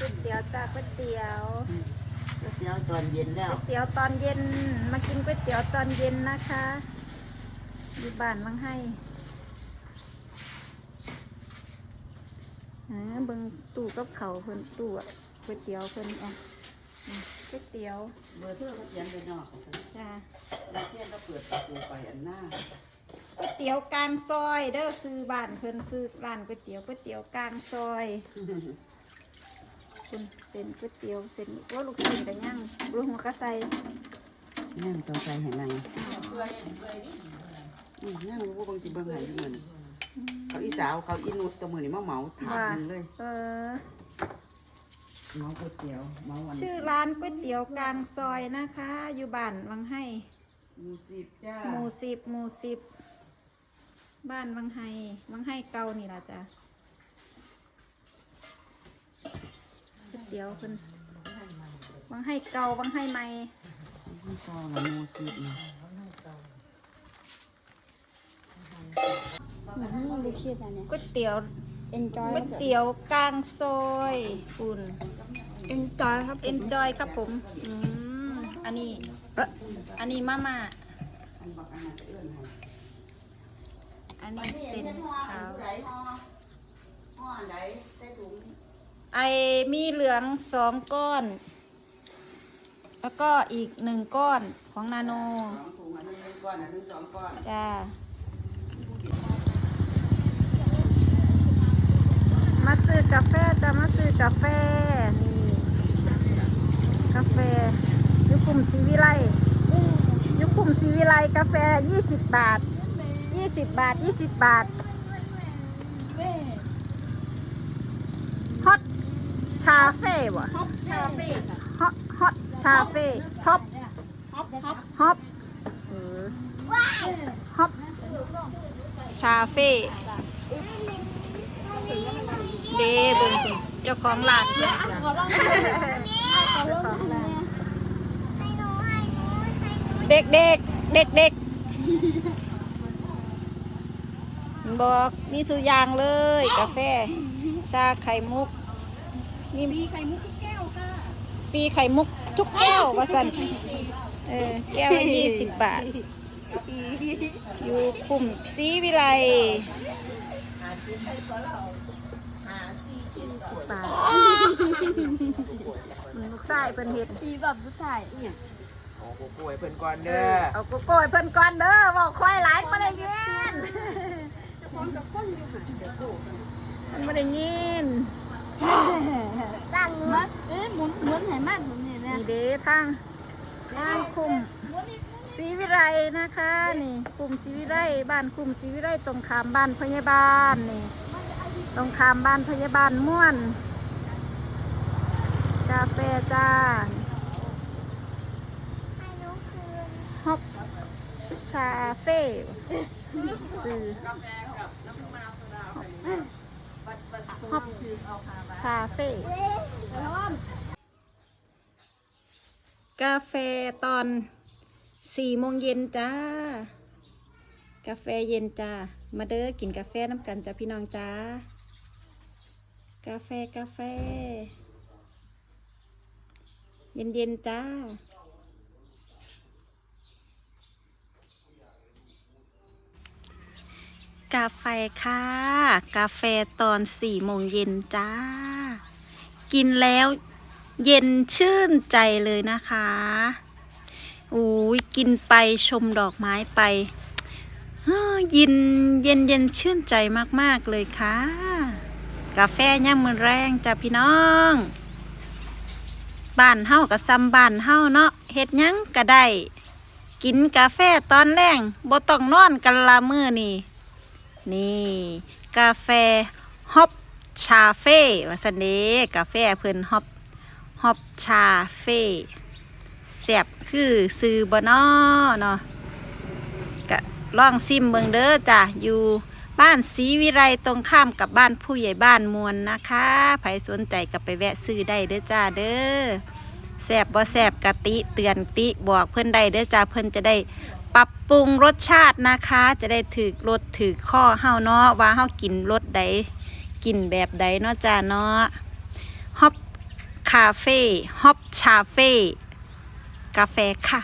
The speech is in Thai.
ก๋วยเตี๋ยวจ้าก๋วยเตี๋ยวก๋วยเตี๋ยวตอนเย็นแล้วก๋วยเตี๋ยวตอนเย็น มากินก๋วยเตี๋ยวตอนเย็นนะคะอยู่บ้านมังให้อ่าเบิ่งตู้กับเขาวเพิ่นตู้อะก๋วยเตี๋ยวเพิ่นอะอืมก๋วยเตี๋ยว เบอร์เธอก็เขียนไปนอกเขาก็จ้าแล้วเที่ยงก็เปิดประตูไปอันหน้าก๋วยเตี๋ยวกลางซอย เด้อซื้อบ้านเพิ่นซื้อร้านก๋วยเตี๋ยวก๋วยเตี๋ยวกลางซอย คุณเส้นก๋วยเตี๋ยวเส้นว่าลูกชิ้นกันยังลูกหัวกระใสนั่งตัวใส่ให้ในอืมนั่งรู้ว่าบางทีเบิ่งใหายอยู่เหมือนเขาอีสาวเขาอีนุดตัวมือนี่มาเหมาถาดหนึงเลยเออ เหมาก๋วยเตี๋ยวเหมาวันชื่อร้านก๋วยเตี๋ยวกลางซอยนะคะ อยู่บ้านวังไห้หมูสิบจ้าหมู่สิบหมู่สิบบ้านวังไห้วังไห้เก่านี่ล่ะจ้ะ ก๋วยเตี๋ยวเพิ่นวังไห้เก่าวังไห้ใหม่ไม่พอละหมูสิบนี่เหมือนที่ลูกคิดอะเนี่ยก๋วยเตี๋ยว enjoy ก๋วยเตี๋ยวกลางซอยคุณ enjoy ครับเอ็นจอยครับผมอืมอันนี้เอ๊ะอันนี้มาม่าอันบักอันนั้นจะเอื้อนให้อันนี้เส้นขาว ไหนห่อห่ออันไหนใส่ถุงไอมีเหลืองสองก้อน แล้วก็อีกหนึ่งก้อนของนาโนสองถุงอันนึงหนึ่งก้อนอันนึงสองก้อน จ้ามาซื้อกาแฟจะมาซื้อกาแฟนี่กาแฟยุคุมศรีวิไลยุคุมศรีวิไลกาแฟยี่สิบบาทยี่สิบบาทยี่สิบบาทฮอตชาเฟ่วะฮอปชาเฟ่ค่ะฮอตฮอตชาเฟ่ท็อปฮอปฮอปฮอปเออฮอปชาเฟ่เดเบิ่งสิเจ้าของร้านเพิ่นขอลองขอลองทำเนี่ยเด็กเด็กเด็กเด็กบอกมีสุอยางเลย กาแฟ ชาไข่มุก มีมีไข่มุกทุกแก้วค่ะฟรีไข่มุกทุกแก้วว่าสันเออแก้วละยี่สิบบาท อยู่กลุ่มสีวิไลบาทลูกชายเพิ่นเฮ็ดมีแบบผู้ชายเนี่ยโอ้โหป่วยเพิ่นก่อนเด้อเอาโกโก้ให้เพิ่นก่อนเด้อบอกควายหลายบ่ได้ยินจะพร้อมกับคนอยู่ค่ะเดี๋ยวดูมันบ่ได้ยิน ตั้งมัดเอ้ยหมุนหมุนให้มากหมุนนี่นะนี่เด้ทางทางคุมหมุนอีกศรีวิไลนะคะนี่กลุ่มศรีวิไลบ้านกลุ่มศรีวิไลตรงขามบ้านพยาบาลนี่ตรงขามบ้านพยาบาลม่วนกาแฟจ้าฮอปชาเฟ่ซื้อฮอ ปชาเฟ่กาแฟตอนสี่โมงเย็นจ้า กาแฟเย็นจ้า มาเด้อกินกาแฟน้ำกันจ้าพี่น้องจ้า กาแฟกาแฟ เย็นเย็นจ้า กาแฟค่ะ กาแฟตอนสี่โมงเย็นจ้า กินแล้วเย็นชื่นใจเลยนะคะอุ้ยกินไปชมดอกไม้ไปเฮ้อยินเย็นเย็นชื่นใจมากๆเลยค่ะ กาแฟย่ำมือแรงจ้ะพี่น้องบ้านเฮากับซ้ำบ้านเฮาเนาะเฮ็ดยังก็ได้ กินกาแฟตอนแรงบ่ต้องนอนกันละมือนี่ นี่ กาแฟฮอปชาเฟ่ว่าซันเดกาแฟเพิ่นฮอปฮอปชาเฟ่แซ่บคือซื้อบนอเนาะกะลองซิมเบิงเด้อจ้ะอยู่บ้านศรีวิไรตรงข้ามกับบ้านผู้ใหญ่บ้านมวลนะคะใครสนใจก็ไปแวะซื้อได้เด้อจ้าเด้อแซ่บบ่แซ่บกะติเตือนติบอกเพิ่อนได้เด้อจ้าเพิ่อนจะได้ ปรับปรุงรสชาตินะคะ จะได้ถือรสถือข้อเฮาเนาะว่าเฮากินรสใดกินแบบใดเนาะจ้าเนาะฮอปคาเฟ่ฮอปชาเฟ่กาแฟค่ะ